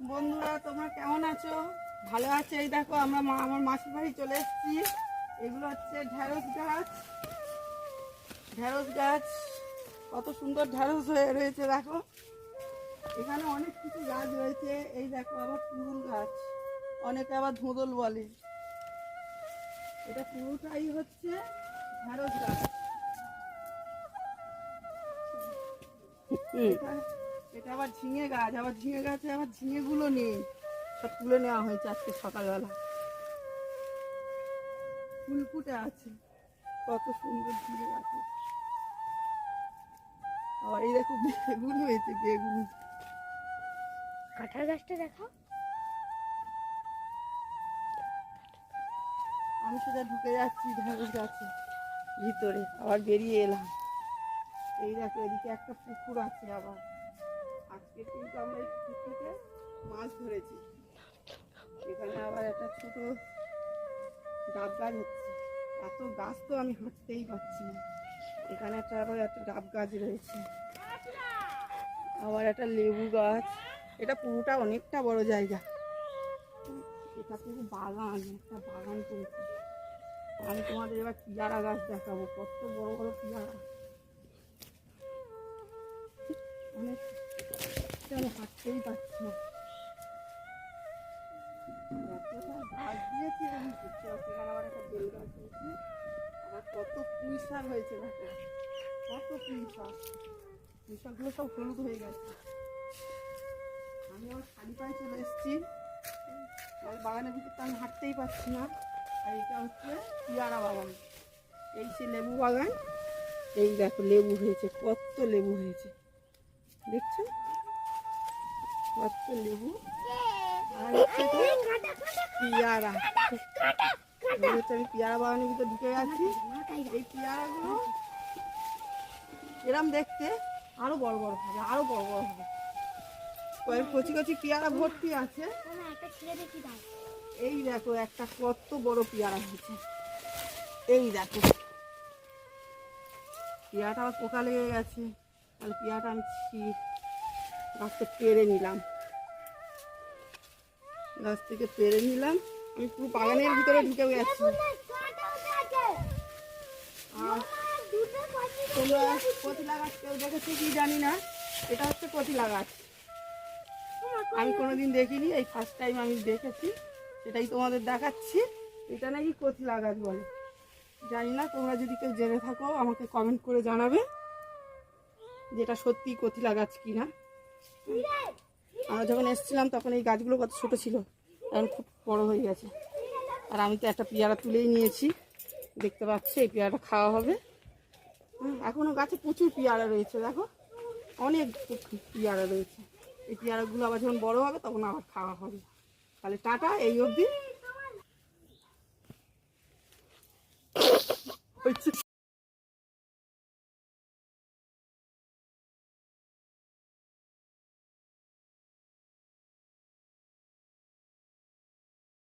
বন্ধুরা তোমরা কেমন আছো? ভালো আছে? এই দেখো আমরা মা আমার মাসির বাড়ি চলে এসেছি। এগুলো হচ্ছে ঢ্যাঁড়স গাছ। ঢ্যাঁড়স গাছ। কত সুন্দর ঢ্যাঁড়স হয়ে রয়েছে দেখো। এখানে অনেক কিছু গাছ রয়েছে। এই দেখো আবার পুরুল গাছ। অনেকে আবার ধোঁদল বলে। এটা পুরোটাই হচ্ছে ঢ্যাঁড়স গাছ। এটা- আবার ঝিঙে গাছ আবার ঝিঙে গাছে আবার ঝিঙেগুলো নেই। সব তুলে নেওয়া হয়েছে আজকে সকালবেলা। ফুল ফুটে আছে। কত সুন্দর ঝিঙে গাছে। আবার এই দেখো বেগুন হয়েছে বেগুন। কাঁঠাল গাছটা দেখো। আমি সোজা ঢুকে যাচ্ছি ঢেঁড়স গাছে। ভিতরে আবার বেরিয়ে এলাম। এই দেখো এদিকে একটা পুকুর আছে আবার। আজকে কিন্তু আমরা এই পুকুর থেকে মাছ ধরেছি। এখানে আবার একটা ছোট ডাব গাছ হচ্ছে। এত গাছ তো আমি হাঁটতেই পারছি না। এখানে একটা আবার একটা ডাব গাছ রয়েছে। আবার একটা লেবু গাছ। এটা পুরোটা অনেকটা বড় জায়গা। এটা পুরো বাগান, একটা বাগান করেছে। আমি তোমাদের এবার পিয়ারা গাছ দেখাবো। কত বড় বড় পিয়ারা। অনেক আমি হাঁটতেই পারছি না এতটা গাছ দিয়েছে আমি বুঝতে পারছি এখানে আবার একটা বেল গাছ হয়েছে আবার কত পুঁই শাক হয়েছে কত পুঁই শাক সব হলুদ হয়ে গেছে আমি আমার খালি পায়ে চলে এসেছি আর বাগানের ভিতর তো আমি হাঁটতেই পারছি না আর এটা হচ্ছে পিয়ারা বাগান এই সে লেবু বাগান এই দেখো লেবু হয়েছে, কত লেবু হয়েছে। দেখছ? কত লেবু আর হচ্ছে পিয়ারা হচ্ছে আমি পিয়ারা বাগানের ভিতর ঢুকে গেছি। এই পিয়ারাগুলো এরম দেখতে আরও বড় বড় হবে আরও বড় বড় হবে। কয়েক কচি কচি পেয়ারা ভর্তি আছে। এই দেখো একটা কত বড় পেয়ারা হয়েছে। এই দেখো। পেয়ারাটা আমার পোকা লেগে গেছে। তাহলে পেয়ারাটা আমি ছি- গাছ থেকে পেরে নিলাম। গাছ থেকে পেরে নিলাম। আমি পুরো বাগানের ভিতরে ঢুকে গেছি। তোমরা কতিলা গাছ কেউ দেখেছ কি জানি না? এটা হচ্ছে কতিলা গাছ। আমি কোনোদিন দেখিনি, এই ফার্স্ট টাইম আমি দেখেছি। সেটাই তোমাদের দেখাচ্ছি। এটা নাকি কতিলা গাছ বলে। জানি না, তোমরা যদি কেউ জেনে থাকো, আমাকে কমেন্ট করে জানাবে। যেটা সত্যি কতিলা গাছ কিনা। আমরা যখন এসেছিলাম তখন এই গাছগুলো কত ছোট ছিল। এখন খুব বড় হয়ে গেছে। আর আমি তো একটা পেয়ারা তুলেই নিয়েছি। দেখতে পাচ্ছি এই পেয়ারাটা খাওয়া হবে। হুম, এখনও গাছে প্রচুর পেয়ারা রয়েছে দেখো। অনেক পেয়ারা রয়েছে। এই পেয়ারাগুলো আবার যখন বড় হবে তখন আবার খাওয়া হবে। তাহলে টাটা এই অবধি।